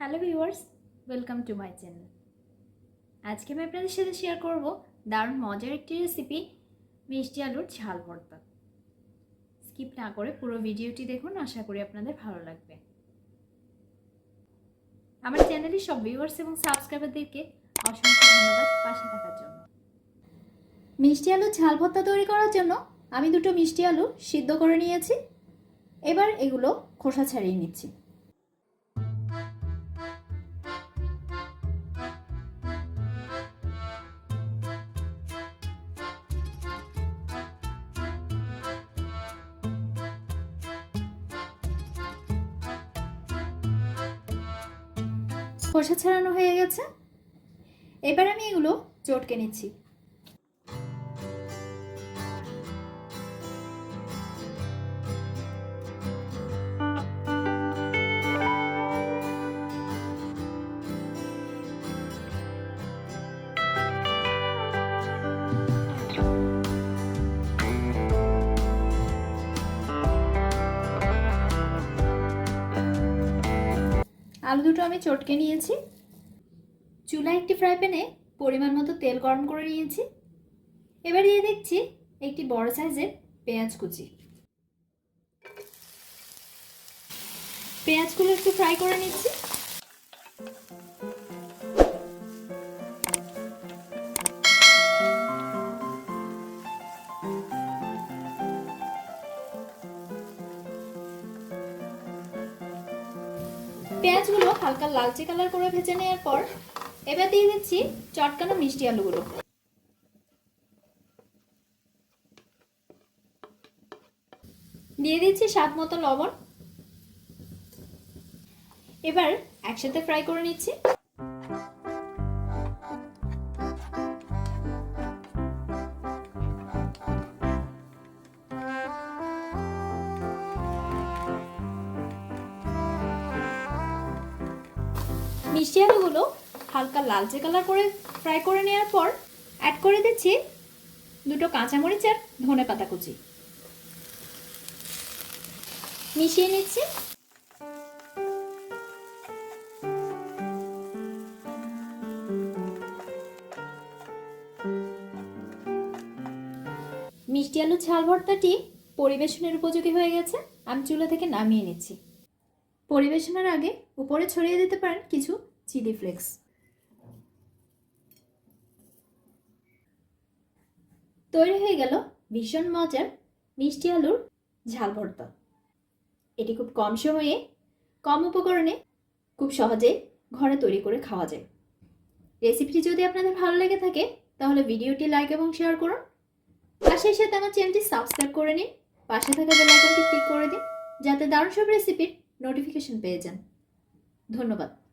Hello viewers, welcome to my channel. আজকে আমি আপনাদের সাথে শেয়ার করব দারুণ মজার একটি রেসিপি মিষ্টি আলুর ঝাল ভর্তা। স্কিপ না করে পুরো ভিডিওটি দেখুন, আশা করি আপনাদের ভালো লাগবে। আমার চ্যানেলের সব ভিউয়ার্স এবং সাবস্ক্রাইবারদেরকে অসংখ্য ধন্যবাদ পাশে থাকার জন্য। মিষ্টি আলুর ঝাল ভর্তা তৈরি করার জন্য আমি দুটো মিষ্টি আলু সিদ্ধ করে নিয়েছি। এবার এগুলো খোসা ছাড়িয়ে নিচ্ছি। খোসা ছাড়ানো হয়ে গেছে। এবার আমি এগুলো চটকে নিচ্ছি। আলু দুটো আমি চটকে নিয়েছি। চুলা একটি ফ্রাই প্যানে পরিমাণ মতো তেল গরম করে নিয়েছি। এবার দিয়ে দেখছি একটি বড় সাইজের পেঁয়াজ কুচি। পেঁয়াজগুলো একটু ফ্রাই করে নিচ্ছি। পেঁয়াজগুলো হালকা লালচে কালার করে ভেজে নেওয়ার পর এবার দিয়ে দিচ্ছি চটকানো মিষ্টি আলুগুলো। দিয়ে দিচ্ছি স্বাদ মতো লবণ। এবার একসাথে ফ্রাই করে নিচ্ছি। মিষ্টি আলুগুলো হালকা লালচে কালার করে ফ্রাই করে নেওয়ার পর অ্যাড করে দিচ্ছি দুটো কাঁচামরিচ আর ধনে পাতা কুচি। মিশিয়ে নিচ্ছি। মিষ্টি আলু ঝাল ভর্তাটি পরিবেশনের উপযোগী হয়ে গেছে। আমি চুলা থেকে নামিয়ে নিচ্ছি। পরিবেশনের আগে উপরে ছড়িয়ে দিতে পারেন কিছু চিলি ফ্লেক্স। তৈরি হয়ে গেল ভীষণ মজার মিষ্টি আলুর ঝাল ভর্তা। এটি খুব কম সময়ে, কম উপকরণে খুব সহজে ঘরে তৈরি করে খাওয়া যায়। রেসিপিটি যদি আপনাদের ভালো লেগে থাকে, তাহলে ভিডিওটি লাইক এবং শেয়ার করুন। আর সেই সাথে আমার চ্যানেলটি সাবস্ক্রাইব করে নিন। পাশে থাকা বেল আইকনটি ক্লিক করে দিন, যাতে দারুণ সব রেসিপির নোটিফিকেশন পেয়ে যান। ধন্যবাদ।